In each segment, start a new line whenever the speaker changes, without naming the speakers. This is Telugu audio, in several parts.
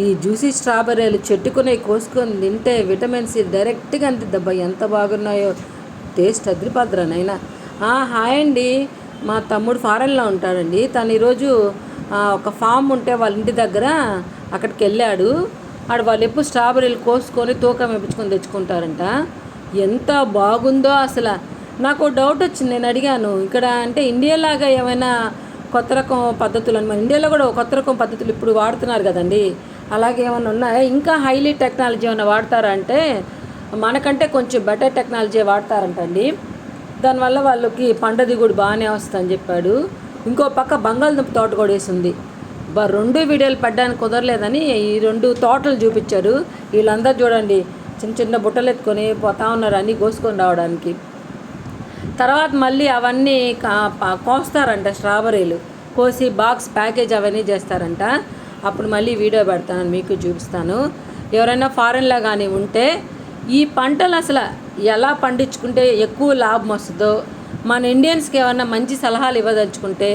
ఈ జ్యూసీ స్ట్రాబెర్రీలు చెట్టుకునే కోసుకొని తింటే విటమిన్ సి డైరెక్ట్గా అందిద్దబ్బా. ఎంత బాగున్నాయో. టేస్ట్ అదిరిపద్రనైనా. హాయ్ అండి. మా తమ్ముడు ఫారెన్లో ఉంటాడండి. తను ఈరోజు ఒక ఫామ్ ఉంటే వాళ్ళ ఇంటి దగ్గర అక్కడికి వెళ్ళాడు ఆడ వాళ్ళు ఎప్పుడు స్ట్రాబెర్రీలు కోసుకొని తూకం వేపించుకొని తెచ్చుకుంటారంట. ఎంత బాగుందో అసలు. నాకు డౌట్ వచ్చింది. నేను అడిగాను ఇక్కడ అంటే ఇండియాలాగా ఏమైనా కొత్త రకం పద్ధతులు అని? మన ఇండియాలో కూడా కొత్త రకం పద్ధతులు ఇప్పుడు వాడుతున్నారు కదండి. అలాగే ఏమైనా ఉన్నాయా ఇంకా హైలీ టెక్నాలజీ ఏమైనా వాడతారా అంటే మనకంటే కొంచెం బెటర్ టెక్నాలజీ వాడతారంటండి. దానివల్ల వాళ్ళకి పంట దిగుడు బాగానే వస్తుందని చెప్పాడు. ఇంకో పక్క బంగాళదుంప తోట కూడా వేసింది. రెండు వీడియోలు పడ్డానికి కుదరలేదని ఈ రెండు తోటలు చూపించారు. వీళ్ళందరూ చూడండి చిన్న చిన్న బుట్టలు ఎత్తుకొని పోతా ఉన్నారు అన్నీ కోసుకొని రావడానికి. తర్వాత మళ్ళీ అవన్నీ కా- కోస్తారంట స్ట్రాబెర్రీలు. కోసి బాక్స్ ప్యాకేజ్ అవన్నీ చేస్తారంట. అప్పుడు మళ్ళీ వీడియో పెడతాను మీకు చూపిస్తాను. ఎవరైనా ఫారెన్లో కానీ ఉంటే ఈ పంటలు అసలు ఎలా పండించుకుంటే ఎక్కువ లాభం వస్తుందో మన ఇండియన్స్కి ఏమైనా మంచి సలహాలు ఇవ్వదలుచుకుంటే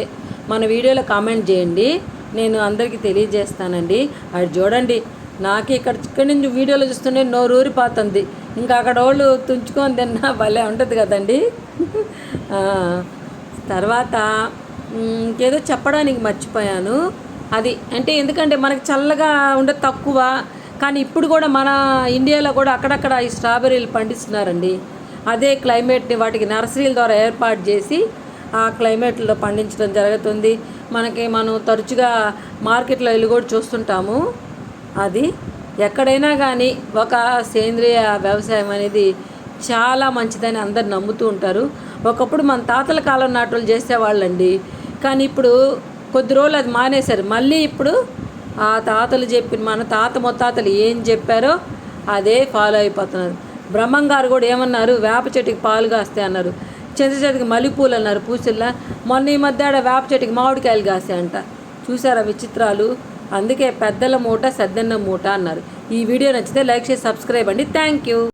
మన వీడియోలో కామెంట్ చేయండి. నేను అందరికీ తెలియజేస్తానండి. అది చూడండి నాకు ఇక్కడ ఇక్కడ నుంచి వీడియోలో చూస్తుంటే నోరు ఊరిపోతుంది. ఇంకా అక్కడ వాళ్ళు తుంచుకొని తిన్నా భలే ఉంటుంది కదండి. తర్వాత ఇంకేదో చెప్పడానికి మర్చిపోయాను. అది అంటే ఎందుకంటే మనకి చల్లగా ఉండే తక్కువ కానీ ఇప్పుడు కూడా మన ఇండియాలో కూడా అక్కడక్కడ ఈ స్ట్రాబెర్రీలు పండిస్తున్నారండి. అదే క్లైమేట్ని వాటికి నర్సరీల ద్వారా ఏర్పాటు చేసి ఆ క్లైమేట్లో పండించడం జరుగుతుంది. మనకి మనం తరచుగా మార్కెట్లో వెళ్ళి కూడా చూస్తుంటాము. అది ఎక్కడైనా కానీ ఒక సేంద్రియ వ్యవసాయం అనేది చాలా మంచిదని అందరు నమ్ముతూ ఉంటారు. ఒకప్పుడు మన తాతల కాలం నాటులు చేసేవాళ్ళండి. కానీ ఇప్పుడు కొద్ది రోజులు అది మానేశారు. మళ్ళీ ఇప్పుడు ఆ తాతలు చెప్పిన మన తాత ముత్తాతలు ఏం చెప్పారో అదే ఫాలో అయిపోతున్నారు. బ్రహ్మం గారు కూడా ఏమన్నారు? వేప చెట్టుకి పాలు కాస్తాయి అన్నారు. చింత చెట్టుకి మల్లెపూలు అన్నారు పూసిల్లా. మొన్న ఈ మధ్య ఆడ వేప చెట్టుకి మామిడికాయలు అంట చూసారా విచిత్రాలు? అందుకే పెద్దల మూట సద్దన్న మూట అన్నారు. ఈ వీడియో నచ్చితే లైక్ చేసి సబ్స్క్రైబ్ అండి. Thank you.